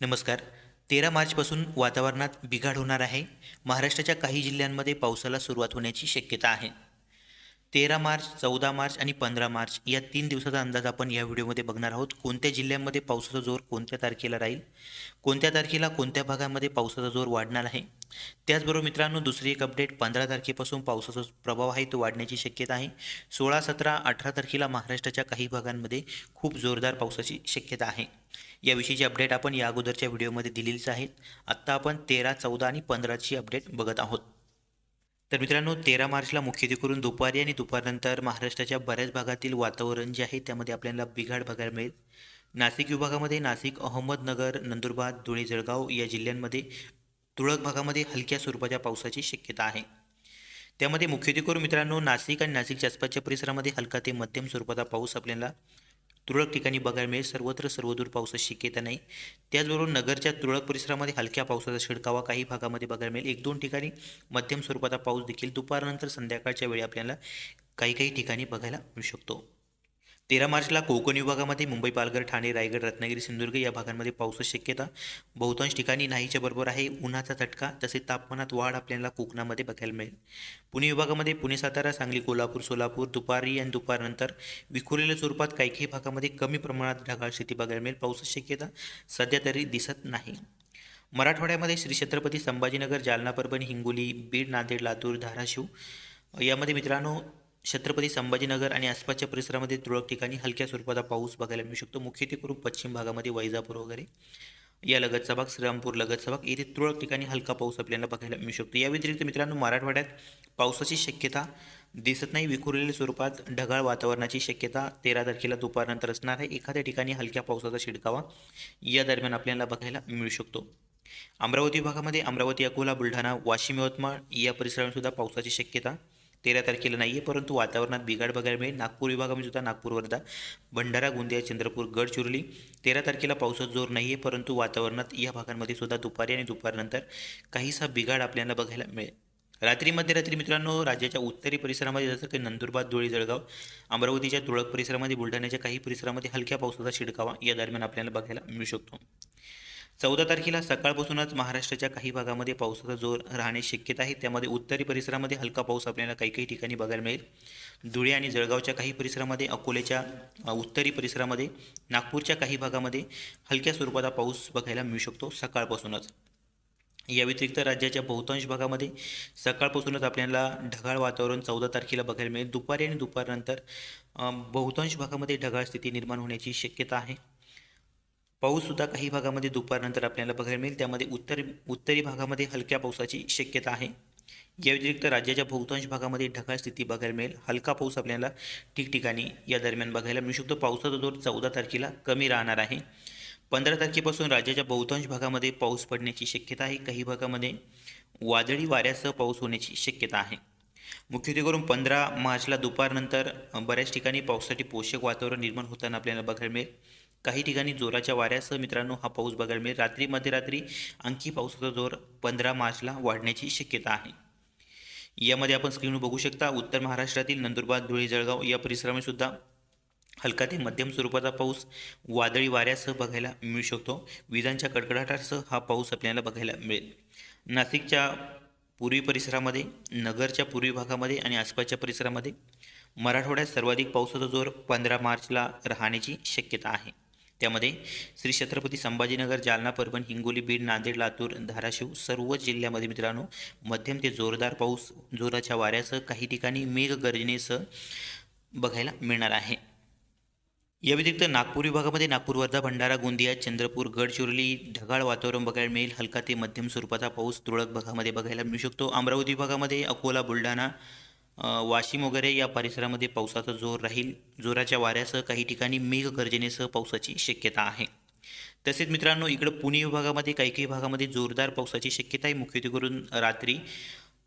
नमस्कार. तेरा मार्चपासून वातावरणात बिघाड होणार आहे. महाराष्ट्राच्या काही जिल्ह्यांमध्ये पावसाला सुरुवात होण्याची शक्यता आहे. तेरा मार्च चौदा मार्च आणि पंधरा मार्च या तीन दिवसाचा अंदाज आपण या व्हिडिओमध्ये बघणार आहोत. कोणत्या जिल्ह्यांमध्ये पावसाचा जोर कोणत्या तारखेला राहील? कोणत्या तारखेला कोणत्या भागामध्ये पावसाचा जोर वाढणार आहे? त्याचबरोबर मित्रांनो दुसरी एक अपडेट पंधरा तारखेपासून पावसाचा प्रभाव आहे तो वाढण्याची शक्यता आहे. सोळा सतरा अठरा तारखेला महाराष्ट्राच्या काही भागांमध्ये खूप जोरदार पावसाची शक्यता आहे. याविषयीची अपडेट आपण या अगोदरच्या व्हिडिओमध्ये दिलेलीच आहेत आत्ता आपण तेरा चौदा आणि पंधराची अपडेट बघत आहोत. तर मित्रांनो तेरा मार्चला मुख्यत्वेकरून दुपारी आणि दुपारनंतर महाराष्ट्राच्या बऱ्याच भागातील वातावरण जे आहे त्यामध्ये आपल्याला बिघाड बघायला मिळेल. नाशिक विभागामध्ये नाशिक अहमदनगर नंदुरबार धुळे जळगाव या जिल्ह्यांमध्ये तुरळक भागामध्ये हलक्या स्वरूपाच्या पावसाची शक्यता आहे. त्यामध्ये मुख्यत्वेकरून मित्रांनो नाशिक आणि नाशिकच्या आसपासच्या परिसरामध्ये हलका ते मध्यम स्वरूपाचा पाऊस आपल्याला तुरळक ठिकाणी बघायला मिळेल. सर्वत्र सर्वदूर पावसाची शक्यता नाही. त्याचबरोबर नगरच्या तुरळक परिसरामध्ये हलक्या पावसाचा शिडकावा काही भागामध्ये बघायला मिळेल. एक दोन ठिकाणी मध्यम स्वरूपाचा पाऊस देखील. दुपारनंतर संध्याकाळच्या वेळी आपल्याला काही काही ठिकाणी बघायला मिळू शकतो. तेरा मार्चला कोकण विभागामध्ये मुंबई पालघर ठाणे रायगड रत्नागिरी सिंधुदुर्ग या भागांमध्ये पावसाची शक्यता बहुतांश ठिकाणी नाहीच्या बरोबर आहे. उन्हाचा झटका तसेच तापमानात वाढ आपल्याला कोकणामध्ये बघायला मिळेल. पुणे विभागामध्ये पुणे सातारा सांगली कोल्हापूर सोलापूर दुपारी आणि दुपारनंतर विखुरलेल्या स्वरूपात काही काही भागामध्ये कमी प्रमाणात ढगाळ स्थिती बघायला मिळेल. पावसाची शक्यता सध्या तरी दिसत नाही. मराठवाड्यामध्ये श्री छत्रपती संभाजीनगर जालना परभणी हिंगोली बीड नांदेड लातूर धाराशिव यामध्ये मित्रांनो छत्रपती संभाजीनगर आणि आसपासच्या परिसरामध्ये तुरळक ठिकाणी हलक्या स्वरूपाचा पाऊस बघायला मिळू शकतो. मुख्यत्वेकरून पश्चिम भागामध्ये वैजापूर वगैरे या लगतचा भाग श्रीरामपूर लगतचा भाग येथे तुरळक ठिकाणी हलका पाऊस आपल्याला बघायला मिळू शकतो. या व्यतिरिक्त मित्रांनो मराठवाड्यात पावसाची शक्यता दिसत नाही. विखुरलेल्या स्वरूपात ढगाळ वातावरणाची शक्यता तेरा तारखेला दुपारनंतर असणार आहे. एखाद्या ठिकाणी हलक्या पावसाचा शिडकावा या दरम्यान आपल्याला बघायला मिळू शकतो. अमरावती भागामध्ये अमरावती अकोला बुलढाणा वाशिम यवतमाळ या परिसरामध्ये पावसाची शक्यता तेरा तारखेला नाही आहे परंतु वातावरणात बिघाड बघायला मिळेल. नागपूर विभागामध्ये सुद्धा नागपूर वर्धा भंडारा गोंदिया चंद्रपूर गडचिरोली तेरा तारखेला पावसात जोर नाही आहे परंतु वातावरणात या भागांमध्ये सुद्धा दुपारी आणि दुपारनंतर काहीसा बिघाड आपल्याला बघायला मिळेल. रात्री मध्यरात्री मित्रांनो राज्याच्या उत्तरी परिसरामध्ये जसं की नंदुरबार धुळे जळगाव अमरावतीच्या तुळक परिसरामध्ये बुलढाण्याच्या काही परिसरामध्ये हलक्या पावसाचा शिडकावा या दरम्यान आपल्याला बघायला मिळू शकतो. चौदा तारखेला सकाळपासूनच महाराष्ट्राच्या काही भागामध्ये पावसाचा जोर राहण्याची शक्यता आहे. त्यामध्ये उत्तरी परिसरामध्ये हलका पाऊस आपल्याला काही काही ठिकाणी बघायला मिळेल. धुळे आणि जळगावच्या काही परिसरामध्ये अकोल्याच्या उत्तरी परिसरामध्ये नागपूरच्या काही भागामध्ये हलक्या स्वरूपाचा पाऊस बघायला मिळू शकतो सकाळपासूनच. या व्यतिरिक्त राज्याच्या बहुतांश भागामध्ये सकाळपासूनच आपल्याला ढगाळ वातावरण चौदा तारखेला बघायला मिळेल. दुपारी आणि दुपारनंतर बहुतांश भागामध्ये ढगाळ स्थिती निर्माण होण्याची शक्यता आहे. पाऊससुद्धा काही भागामध्ये दुपारनंतर आपल्याला बघायला मिळेल. त्यामध्ये उत्तर उत्तरी भागामध्ये हलक्या पावसाची शक्यता आहे. या व्यतिरिक्त राज्याच्या बहुतांश भागामध्ये ढगाळ स्थिती बघायला मिळेल. हलका पाऊस आपल्याला ठिकठिकाणी या दरम्यान बघायला मिळू शकतो. पावसाचा जोर चौदा तारखेला कमी राहणार आहे. पंधरा तारखेपासून राज्याच्या बहुतांश भागामध्ये पाऊस पडण्याची शक्यता आहे. काही भागामध्ये वादळी वाऱ्यासह पाऊस होण्याची शक्यता आहे. मुख्यत्वेकरून पंधरा मार्चला दुपारनंतर बऱ्याच ठिकाणी पावसासाठी पोषक वातावरण निर्माण होताना आपल्याला बघायला मिळेल. काही ठिकाणी जोराच्या वाऱ्यासह मित्रांनो हा पाऊस बघायला मिळेल. रात्री मध्यरात्री आणखी पावसाचा जोर पंधरा मार्चला वाढण्याची शक्यता आहे. यामध्ये आपण स्क्रीनवर बघू शकता उत्तर महाराष्ट्रातील नंदुरबार धुळे जळगाव या परिसरामध्ये सुद्धा हलका ते मध्यम स्वरूपाचा पाऊस वादळी वाऱ्यासह बघायला मिळू शकतो. विजांच्या कडकडाटासह हा पाऊस आपल्याला बघायला मिळेल. नाशिकच्या पूर्वी परिसरामध्ये नगरच्या पूर्वी भागामध्ये आणि आसपासच्या परिसरामध्ये मराठवाड्यात सर्वाधिक पावसाचा जोर पंधरा मार्चला राहण्याची शक्यता आहे. त्यामध्ये श्री छत्रपती संभाजीनगर जालना परभणी हिंगोली बीड नांदेड लातूर धाराशिव सर्व जिल्ह्यामध्ये मित्रांनो मध्यम ते जोरदार पाऊस जोराच्या वाऱ्यासह काही ठिकाणी मेघगर्जनेसह बघायला मिळणार आहे. या व्यतिरिक्त नागपूर विभागामध्ये नागपूर वर्धा भंडारा गोंदिया चंद्रपूर गडचिरोली ढगाळ वातावरण बघायला मिळेल. हलका ते मध्यम स्वरूपाचा पाऊस तुरळक भागामध्ये बघायला मिळू शकतो. अमरावती विभागामध्ये अकोला बुलढाणा वाशिम वगैरे या परिसरामध्ये पावसाचा जोर राहील. जोराच्या वाऱ्यासह काही ठिकाणी मेघगर्जनेसह पावसाची शक्यता आहे. तसेच मित्रांनो इकडं पुणे विभागामध्ये काही काही भागामध्ये जोरदार पावसाची शक्यता आहे. मुख्यत्वे करून रात्री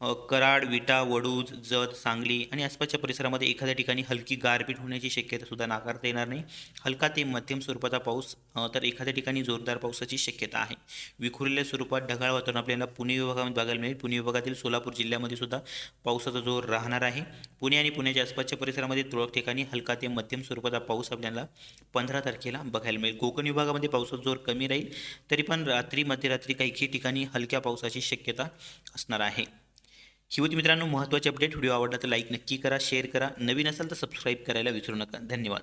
कराड विटा वडूज जत सांगली आणि आसपासच्या परिसरामध्ये एखाद्या ठिकाणी हलकी गारपीट होण्याची शक्यतासुद्धा नाकारता येणार नाही. हलका ते मध्यम स्वरूपाचा पाऊस तर एखाद्या ठिकाणी जोरदार पावसाची शक्यता आहे. विखुरलेल्या स्वरूपात ढगाळ वातावरण आपल्याला पुणे विभागामध्ये बघायला मिळेल. पुणे विभागातील सोलापूर जिल्ह्यामध्ये सुद्धा पावसाचा जोर राहणार आहे. पुणे आणि पुण्याच्या आसपासच्या परिसरामध्ये तुरळक ठिकाणी हलका ते मध्यम स्वरूपाचा पाऊस आपल्याला पंधरा तारखेला बघायला मिळेल. कोकण विभागामध्ये पावसाचा जोर कमी राहील तरी पण रात्री मध्यरात्री काही ठिकाणी हलक्या पावसाची शक्यता असणार आहे. ही होती मित्रांनो महत्त्वाचे अपडेट व्हिडिओ आवडला तर लाईक नक्की करा शेअर करा. नवीन असाल तर सबस्क्राईब करायला विसरू नका. धन्यवाद.